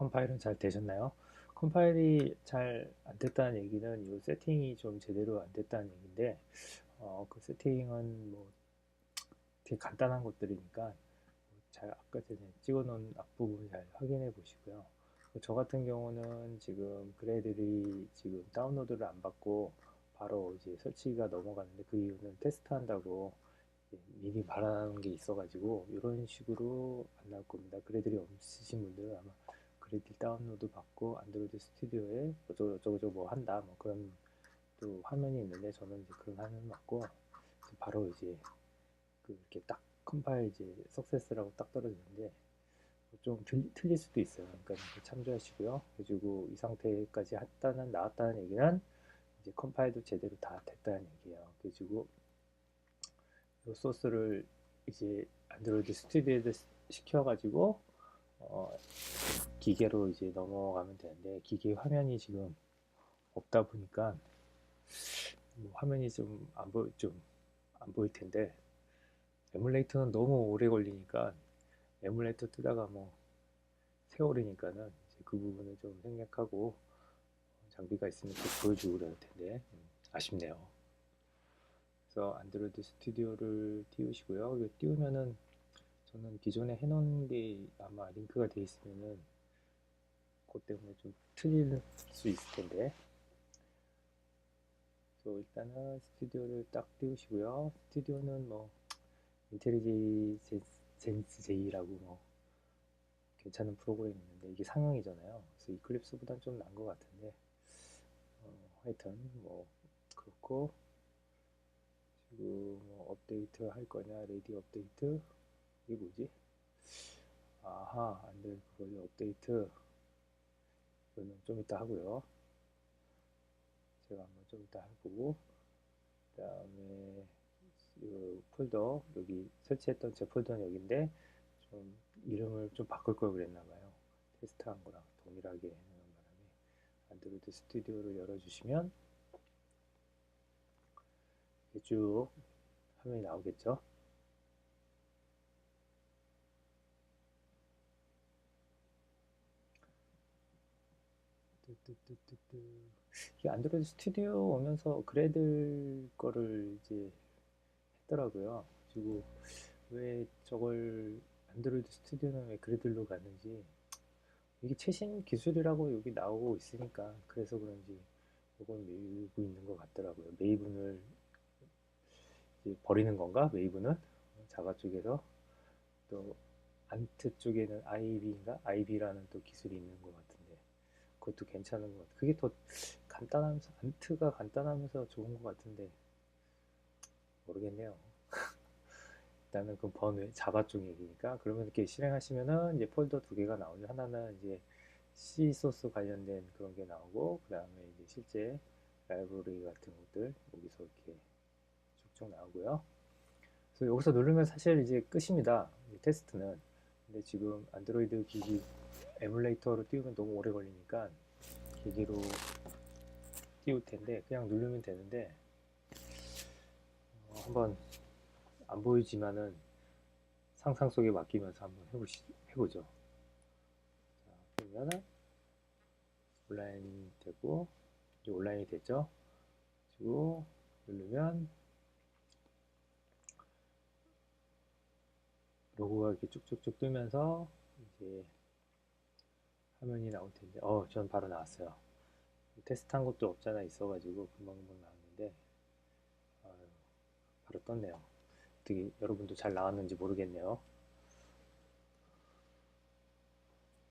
컴파일은 잘 되셨나요? 컴파일이 잘 안 됐다는 얘기는 이 세팅이 좀 제대로 안 됐다는 얘기인데 어, 그 세팅은 뭐 되게 간단한 것들이니까 잘 아까 전에 찍어놓은 앞부분 잘 확인해 보시고요. 저 같은 경우는 지금 그래들이 지금 다운로드를 안 받고 바로 이제 설치가 넘어가는데 그 이유는 테스트한다고 미리 말하는 게 있어가지고 이런 식으로 안 나올 겁니다. 그래들이 없으신 분들은 아마 그래들 다운로드 받고 안드로이드 스튜디오에 어쩌고 저쩌고 뭐 한다 뭐 그런 또 화면이 있는데 저는 이제 그런 화면 맞고 바로 이제 그 이렇게 딱 컴파일 이제 석세스라고 딱 떨어지는데 좀 틀, 틀릴 수도 있어요. 그러니까 참조하시고요. 그리고 이 상태까지 했다는 나왔다는 얘기는 이제 컴파일도 제대로 다 됐다는 얘기예요. 그리고 이 소스를 이제 안드로이드 스튜디오에 시켜가지고 어, 기계로 이제 넘어가면 되는데 기계 화면이 지금 없다 보니까 뭐 화면이 좀 안 보일 좀 안 보일 텐데 에뮬레이터는 너무 오래 걸리니까 에뮬레이터 뜨다가 뭐 세월이니까는 그 부분을 좀 생략하고 장비가 있으면 또 보여주고 그럴 텐데 음, 아쉽네요. 그래서 안드로이드 스튜디오를 띄우시고요. 띄우면은 저는 기존에 해놓은 게 아마 링크가 되어 있으면은 그것 때문에 좀 틀릴 수 있을 텐데 그래서 일단은 스튜디오를 딱 띄우시고요. 스튜디오는 뭐 인텔리젠스 J라고 뭐 괜찮은 프로그램이 있는데 이게 상용이잖아요. 그래서 이클립스보단 좀 나은 것 같은데 어, 하여튼 뭐 그렇고 지금 뭐 업데이트 할 거냐 레디 업데이트 이게 뭐지? 아하 안돼 그거 업데이트 이거는 좀 이따 하고요. 제가 한번 좀 이따 해보고 그 다음에 이 폴더 여기 설치했던 제 폴더는 여기인데 좀 이름을 좀 바꿀 걸 그랬나 봐요. 테스트한 거랑 동일하게 해놓은 바람에 안드로이드 스튜디오를 열어주시면 쭉 화면이 나오겠죠. 이 안드로이드 스튜디오 오면서 그래들 거를 이제 했더라고요. 그리고 왜 저걸 안드로이드 스튜디오는 왜 그래들로 가는지 이게 최신 기술이라고 여기 나오고 있으니까 그래서 그런지 이건 메이브 있는 것 같더라고요. 메이븐을 버리는 건가? 메이븐은 자가 쪽에서 또 안트 쪽에는 IB인가? IB라는 또 기술이 있는 것 같은데 그것도 괜찮은 것 같아요. 그게 더 간단하면서 안트가 간단하면서 좋은 것 같은데 모르겠네요. 일단은 그 번외 자바 쪽 얘기니까 그러면 이렇게 실행하시면은 이제 폴더 두 개가 나오죠. 하나는 이제 C 소스 관련된 그런 게 나오고 그 다음에 이제 실제 라이브러리 같은 것들 여기서 이렇게 쭉쭉 나오고요. 그래서 여기서 누르면 사실 이제 끝입니다. 테스트는. 근데 지금 안드로이드 기기 에뮬레이터로 띄우면 너무 오래 걸리니까 기기로 띄울 텐데 그냥 누르면 되는데 어, 한번 안 보이지만은 상상 속에 맡기면서 한번 해보시, 해보죠. 자, 그러면은 온라인 되고 이제 온라인이 됐죠. 그리고 누르면 로고가 이렇게 쭉쭉쭉 뜨면서 이제 화면이 나올 텐데 어, 전 바로 나왔어요. 테스트한 것도 없잖아 있어가지고 금방금방 나왔는데 바로 떴네요. 어떻게 여러분도 잘 나왔는지 모르겠네요.